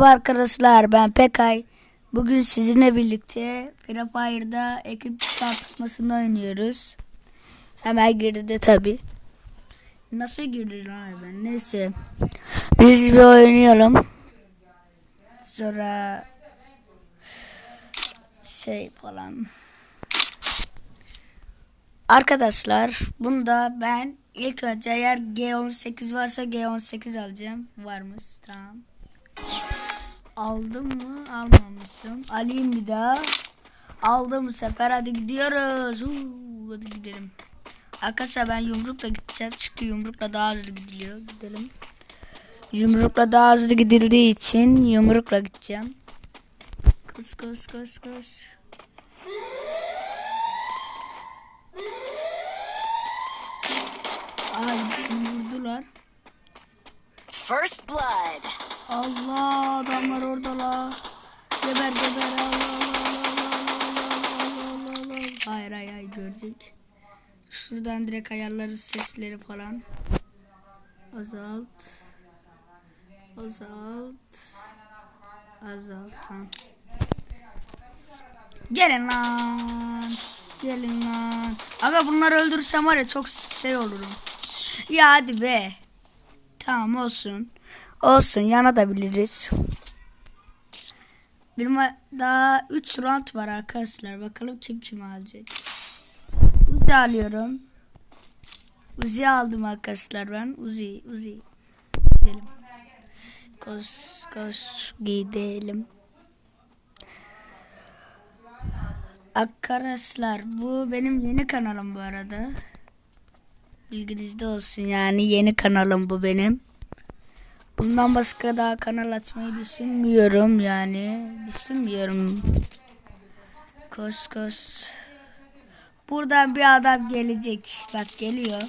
Merhaba arkadaşlar ben Pekay. Bugün sizinle birlikte Free Fire'da ekip çarpışmasında oynuyoruz. Hemen girdi tabi. Nasıl girdi lan ben? Neyse. Biz bir oynayalım. Sonra şey falan. Arkadaşlar bunda ben ilk önce eğer G18 varsa G18 alacağım. Varmış tamam. Aldım mı? Almamışım. Alayım bir daha. Aldım bu sefer. Hadi gidiyoruz. Uuu, hadi gidelim. Arkadaşlar ben yumrukla gideceğim. Çünkü yumrukla daha hızlı gidiliyor. Gidelim. Yumrukla daha hızlı gidildiği için yumrukla gideceğim. Koş koş koş koş. Ay vurdular. First blood. Allah adamlar orada la. Geber geber Allah Allah Allah Allah Allah. Hayır hayır hayır görecek. Şuradan direkt ayarlarız sesleri falan. Azalt. Azalt. Azalt. Gelin lan. Gelin lan. Aga bunları öldürsem var ya çok şey olurum. Ya hadi be. Tamam olsun. Olsun yanabiliriz. Benim daha 3 round var arkadaşlar. Bakalım kim kim alacak. Uzi alıyorum. Uzi aldım arkadaşlar ben. Uzi, Uzi. Gidelim. Koş, koş gidelim. Arkadaşlar bu benim yeni kanalım bu arada. Bilginizde olsun yani yeni kanalım bu benim. Bundan başka daha kanal açmayı düşünmüyorum yani. Düşünmüyorum. Koş koş. Buradan bir adam gelecek. Bak geliyor.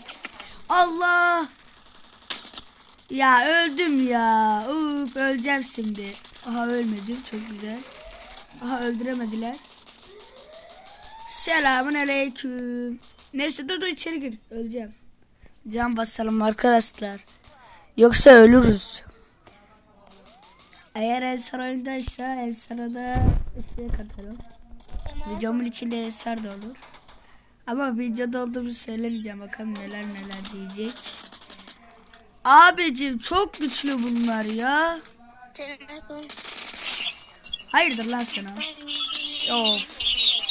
Allah. Ya öldüm ya. Uf, öleceğim şimdi. Aha ölmedim. Çok güzel. Aha öldüremediler. Selamun aleyküm. Neyse dur dur içeri gir. Öleceğim. Can basalım arkadaşlar. Yoksa ölürüz. Eğer Ensar oyundaysa Ensar'a da şey katarım. Videomun içinde Ensar da olur. Ama videoda olduğumu söylemeyeceğim. Bakalım neler neler diyecek. Abicim çok güçlü bunlar ya. Hayırdır lan sana? Of.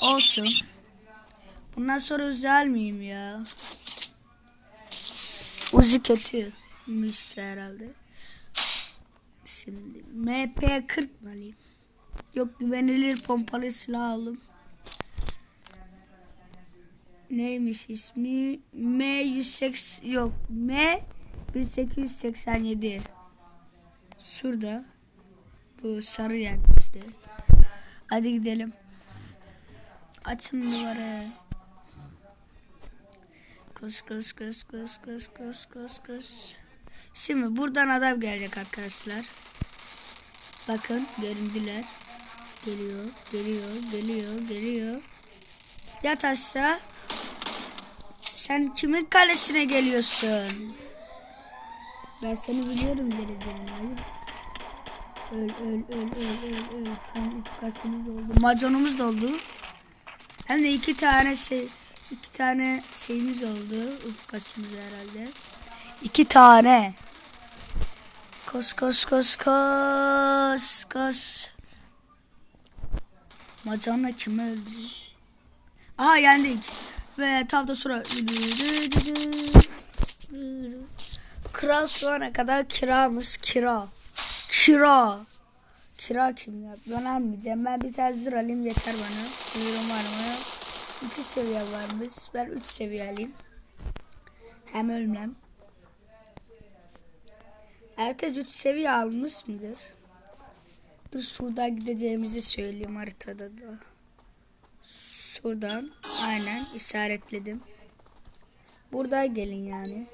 Olsun. Bundan sonra özel miyim ya? Uzi kötüymüş herhalde. Şimdi MP40 mı alayım? Yok güvenilir pompalı silah aldım. Neymiş ismi? M180 yok M 1887. Şurada. Bu sarı yer işte. Hadi gidelim. Açın duvarı. Koş koş koş koş koş koş koş koş. Şimdi buradan adam gelecek arkadaşlar. Bakın göründüler. Geliyor, geliyor, geliyor, geliyor. Yat aşağı. Sen kimin kalesine geliyorsun? Ben seni biliyorum geleceğini. Öl öl öl öl öl öl. Tam ufkasımız oldu. Maconumuz da oldu. Hem de iki tane şey iki tane şeyimiz oldu. Ufkasımız herhalde. İki tane. Koş koş koş koş koş. Macanla kimi öldü? Aha yendik. Ve tam da sonra Kral şu ana kadar kiramız kira. Kira. Kira kim ya? Ben almayacağım. Ben bir tane zır alayım yeter bana. Buyurun var mı? İki seviye varmış. Ben üç seviye alayım. Hem ölmem. Herkes üç seviye almış mıdır? Dur şuradan gideceğimizi söyleyeyim haritada da. Şuradan aynen işaretledim. Buradan gelin yani.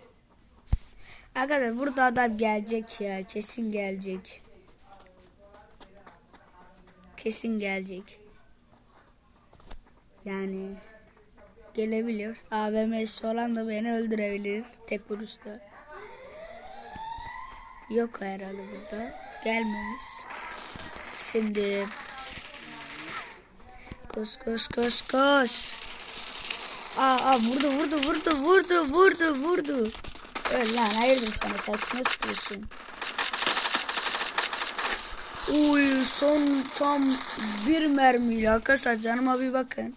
Arkadaşlar burada adam gelecek ya. Kesin gelecek. Kesin gelecek. Yani gelebilir. AVM'si olan da beni öldürebilir. Tek vuruşta. Yok herhalde burada. Gelmemiş. şimdi. Koş koş koş koş. Aa, aa vurdu vurdu vurdu vurdu vurdu vurdu. Öl lan hayırdır sana saçma sıkıyorsun. Uy son tam bir mermiyle arkadaşlar canıma bir bakın.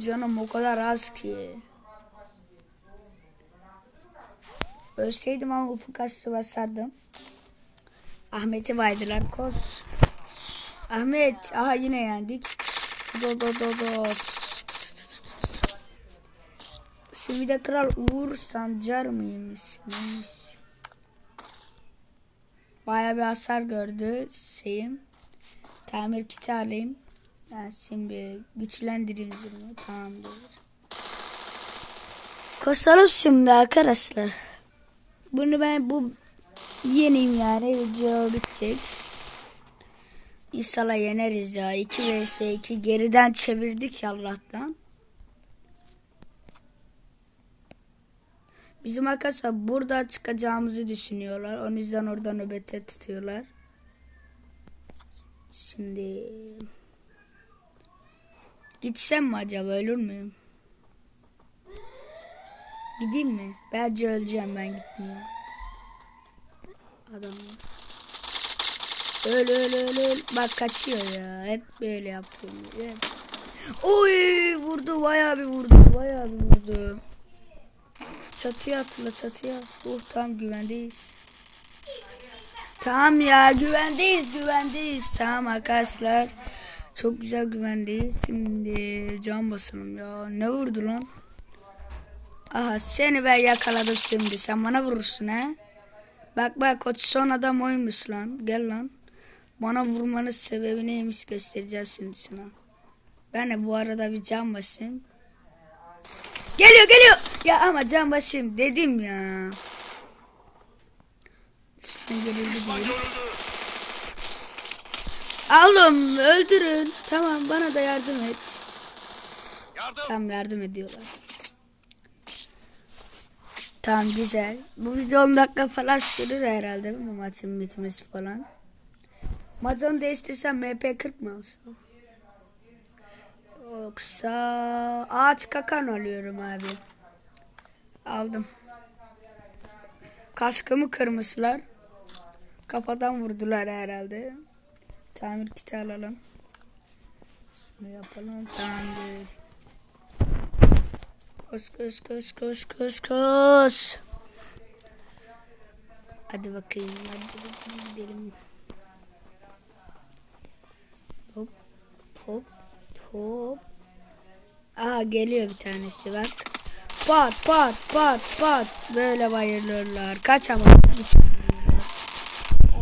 Canım o kadar az ki. Ölseydim ama ufuk açtı basardım. Ahmet'i vaydılar koş. Ahmet aha yine yendik. Do do do do. Şimdi de kral Uğur Sancar mıymış? Neymiş? Baya bir hasar gördü şeyim. Tamir kiti alayım. Ben şimdi güçlendireyim durumu. Tamamdır. Koşalım şimdi arkadaşlar. Bunu ben bu yeneyim yani video bitecek. İnşallah yeneriz ya. 2 vs 2 geriden çevirdik ya Allah'tan. Bizim arkadaşlar burada çıkacağımızı düşünüyorlar. O yüzden orada nöbete tutuyorlar. Şimdi gitsem mi acaba ölür müyüm? Gideyim mi? Bence öleceğim ben gitmiyorum. Adam. Öl öl öl öl. Bak kaçıyor ya. Hep böyle yapıyorum. Hep. Oy vurdu bayağı bir vurdu. Bayağı bir vurdu. Çatıya atla çatıya. Oh tam güvendeyiz. Tamam ya güvendeyiz güvendeyiz. Tamam arkadaşlar. Çok güzel güvendeyiz. Şimdi can basalım ya. Ne vurdu lan? Aha seni ben yakaladım şimdi. Sen bana vurursun ha. Bak bak o son adam oymuş lan. Gel lan. Bana vurmanın sebebi neymiş göstereceğiz şimdi sana. Ben de bu arada bir can basayım. Geliyor geliyor. Ya ama can basayım dedim ya. Üstüne. Oğlum öldürün. Tamam bana da yardım et. Yardım. Tam yardım ediyorlar. Tamam güzel. Bu video 10 dakika falan sürür herhalde değil mi maçın bitmesi falan. Maç onu değiştirsem MP40 mı alsam? Yoksa ağaç kakan alıyorum abi. Aldım. Kaskımı kırmışlar. Kafadan vurdular herhalde. Tamir kiti alalım. Şunu yapalım. Tamamdır. Koş koş koş koş koş koş. Hadi bakayım. Hadi bakayım gidelim. Hop hop hop. Aha geliyor bir tanesi bak. Pat pat pat pat. Böyle bayılırlar. Kaç ama.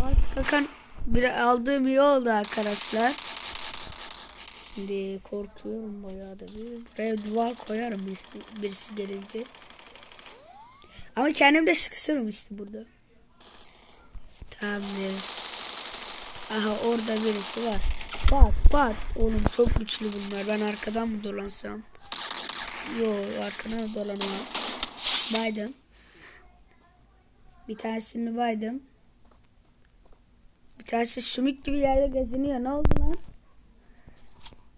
Ağaç kakan bir aldığım iyi oldu arkadaşlar. Şimdi korkuyorum bayağı da bir. Buraya duvar koyarım birisi, birisi gelince. Ama kendim de sıkışırım işte burada. Tamamdır. Aha orada birisi var. Bak bak. Oğlum çok güçlü bunlar. Ben arkadan mı dolansam? Yo arkadan dolanamam. Biden. Bir tanesini baydım. Bir tanesi sümük gibi yerde geziniyor. Ne oldu lan?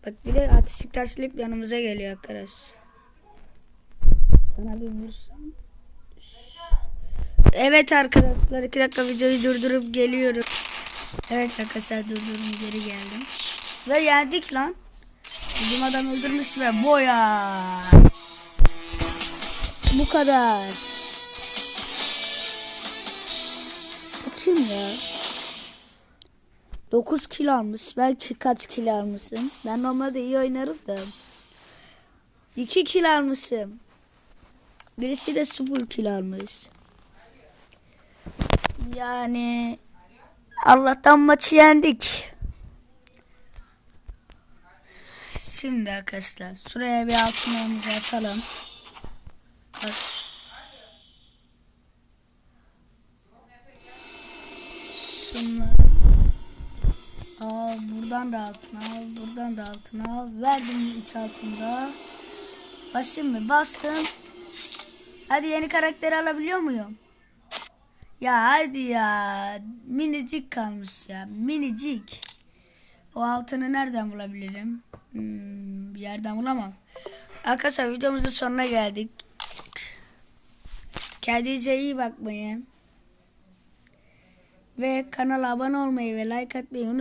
Bak bir de ateşlik taşlayıp yanımıza geliyor arkadaş. Sana bir vursam. Evet arkadaşlar iki dakika videoyu durdurup geliyorum. Evet arkadaşlar durdurdum geri geldim. Ve yendik lan. Bizim adam öldürmüş ve boya. Bu kadar. Bu kim ya? 9 kilo almış. Belki kaç kilo almışsın? Ben normalde iyi oynarım da. 2 kilo almışım. Birisi de 0 kilo almış. Yani Allah'tan maçı yendik. Şimdi arkadaşlar şuraya bir altınlarımızı atalım. Bak. Şunlar. Al buradan da altın al, buradan da altın al. Verdim üç altında. Basayım mı? Bastım. Hadi yeni karakteri alabiliyor muyum? Ya hadi ya. Minicik kalmış ya. Minicik. O altını nereden bulabilirim? Hmm, bir yerden bulamam. Arkadaşlar videomuzun sonuna geldik. Kendinize iyi bakmayın. Ve kanala abone olmayı ve like atmayı unutmayın.